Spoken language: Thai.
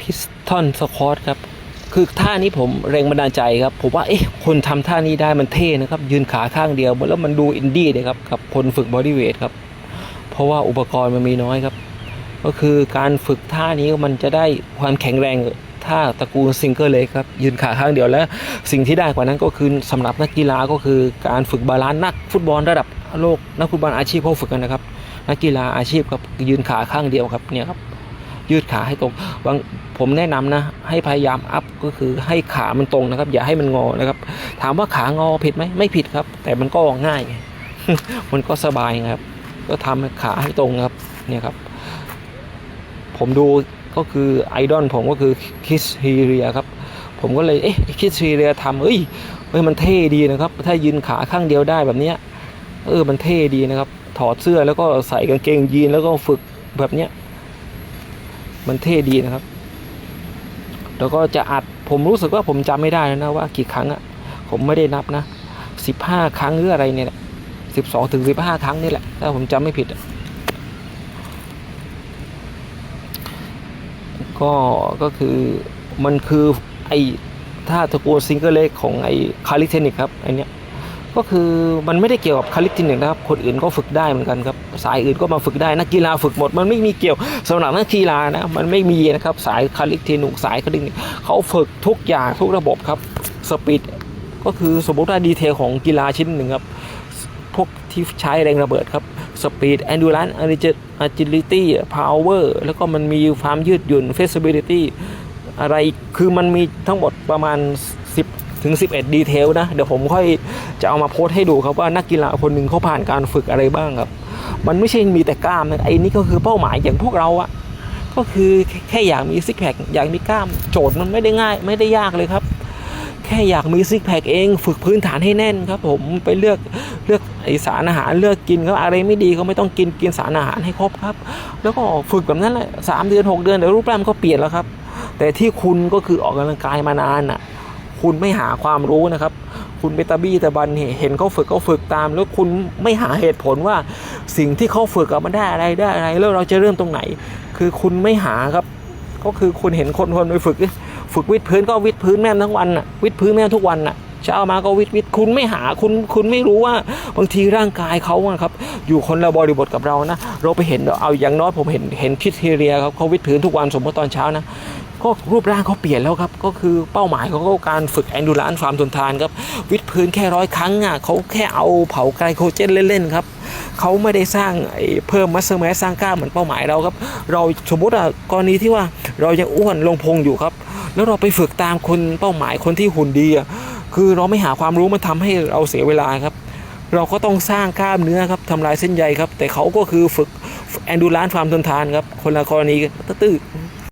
พิสทอนสควอตครับ คือท่านี้ผมแรงบันดาลใจครับ ผมว่าเอ๊ะคนทำท่านี้ได้มันเท่นะครับ ยืนขาข้างเดียว แล้วมันดูอินดี้เลยครับกับคนฝึกบอดี้เวทครับ เพราะว่าอุปกรณ์มันมีน้อยครับ ก็คือการฝึกท่านี้มันจะได้ความแข็งแรงท่าตระกูลซิงเกิลเลยครับ ยืนขาข้างเดียวและสิ่งที่ได้กว่านั้นก็คือสำหรับนักกีฬาก็คือการฝึกบาลานซ์นักฟุตบอลระดับโลกนักฟุตบอลอาชีพเขาฝึกกันนะครับ นักกีฬาอาชีพครับยืนขาข้างเดียวครับเนี่ยครับ ยืดขาให้ตรงบางผมแนะนำนะ ให้พยายามอัพก็คือให้ขามันตรงนะครับ อย่าให้มันงอนะครับ ถามว่าขางอผิดไหมไม่ผิดครับ แต่มันก็ง่ายไงมันก็สบายครับ ก็ทำให้ขาให้ตรงครับเนี่ยครับ ผมดูก็คือไอดอลผมก็คือคิสฮีเรียครับ ผมก็เลยเอ๊ะคิสฮีเรียทำเอ้ยเฮ้ยมันเท่ดีนะครับ ถ้ายืนขาข้างเดียวได้แบบเนี้ยเออมันเท่ดีนะครับ ถอดเสื้อแล้วก็ใส่กางเกงยีนแล้วก็ฝึกแบบเนี้ย มันเท่ดีนะครับ แล้วก็จะอัดผมรู้สึกว่าผมจำไม่ได้แล้วนะว่ากี่ครั้งอะผมไม่ได้นับนะสิบห้าครั้งหรืออะไรเนี่ยแหละสิบสองถึงสิบห้าครั้งนี่แหละถ้าผมจำไม่ผิดก็ก็คือมันคือไอถ้าตระกูลซิงเกิลเลกของไอคาลิเทนิกครับไอเนี้ย ก็คือมันไม่ได้เกี่ยวกับคาลิกทีหนึ่งนะครับ คนอื่นก็ฝึกได้เหมือนกันครับ สายอื่นก็มาฝึกได้ นักกีฬาฝึกหมด มันไม่มีเกี่ยวสำหรับนักกีฬานะ มันไม่มีนะครับ สายคาลิกทีหนุกสายคาลิกเขาฝึกทุกอย่างทุกระบบครับ สปีดก็คือสมมติว่าดีเทลของกีฬาชิ้นหนึ่งครับ พวกที่ใช้แรงระเบิดครับ สปีดแอนดูรันอาร์จิลิตี้พาวเวอร์แล้วก็มันมีความยืดหยุ่นเฟสซิบิลิตี้อะไร คือมันมีทั้งหมดประมาณ ถึง 11 ดีเทลนะ เดี๋ยวผมค่อยจะเอามาโพสต์ให้ดูครับว่านักกีฬาคนหนึ่งเขาผ่านการฝึกอะไรบ้างครับ มันไม่ใช่มีแต่กล้ามนะไอ้นี่ก็คือเป้าหมายอย่างพวกเราอะก็คือแค่อยากมีซิกแพคอยากมีกล้ามโจทย์มันไม่ได้ง่าย ไม่ได้ยากเลยครับ แค่อยากมีซิกแพคเอง ฝึกพื้นฐานให้แน่นครับ ผมไปเลือกเลือกไอสารอาหารเลือกกินครับอะไรไม่ดีก็ไม่ต้องกินกินสารอาหารให้ครบครับ แล้วก็ฝึกแบบนั้นแหละสามเดือนหกเดือนเดี๋ยวรูปร่างก็เปลี่ยนแล้วครับ แต่ที่คุณก็คือออกกำลังกายมานานน่ะ คุณไม่หาความรู้นะครับ คุณเบตาบี้ตะบันเห็นเขาฝึกเขาฝึกตาม แล้วคุณไม่หาเหตุผลว่าสิ่งที่เขาฝึกอะมันได้อะไรได้อะไรแล้วเราจะเริ่มตรงไหน คือคุณไม่หาครับ ก็คือคุณเห็นคนคนไปฝึก ฝึกวิดพื้นก็วิดพื้นแม่ทั้งวันน่ะวิดพื้นแม่ทุกวันน่ะ เช้ามาก็วิดวิดคุณไม่หาคุณคุณไม่รู้ว่าบางทีร่างกายเขาอะครับ อยู่คนละบริบทกับเรานะ เราไปเห็นเอาอย่างน้อยผมเห็นเห็นคิดเทเรียครับเขาวิดพื้นทุกวันสมมติตอนเช้านะก็รูปร่างเขาเปลี่ยนแล้วครับ ก็คือเป้าหมายเขาก็การฝึกแอนดูรานความทนทานครับ วิดพื้นแค่ร้อยครั้งอะเขาแค่เอาเผาไกลโคเจนเล่น ๆ ครับเขาไม่ได้สร้างเพิ่มมัสเซอร์แมสสร้างกล้ามเหมือนเป้าหมายเราครับ เราสมมติอะกรณีที่ว่าเรายังอ้วนลงพงอยู่ครับ แล้วเราไปฝึกตามคนเป้าหมายคนที่หุ่นดีอะ คือเราไม่หาความรู้มันทำให้เราเสียเวลาครับ เราก็ต้องสร้างกล้ามเนื้อครับทำลายเส้นใยครับ แต่เขาก็คือฝึกแอนดูรานความทนทานครับ คนละกรณีกันตื้อ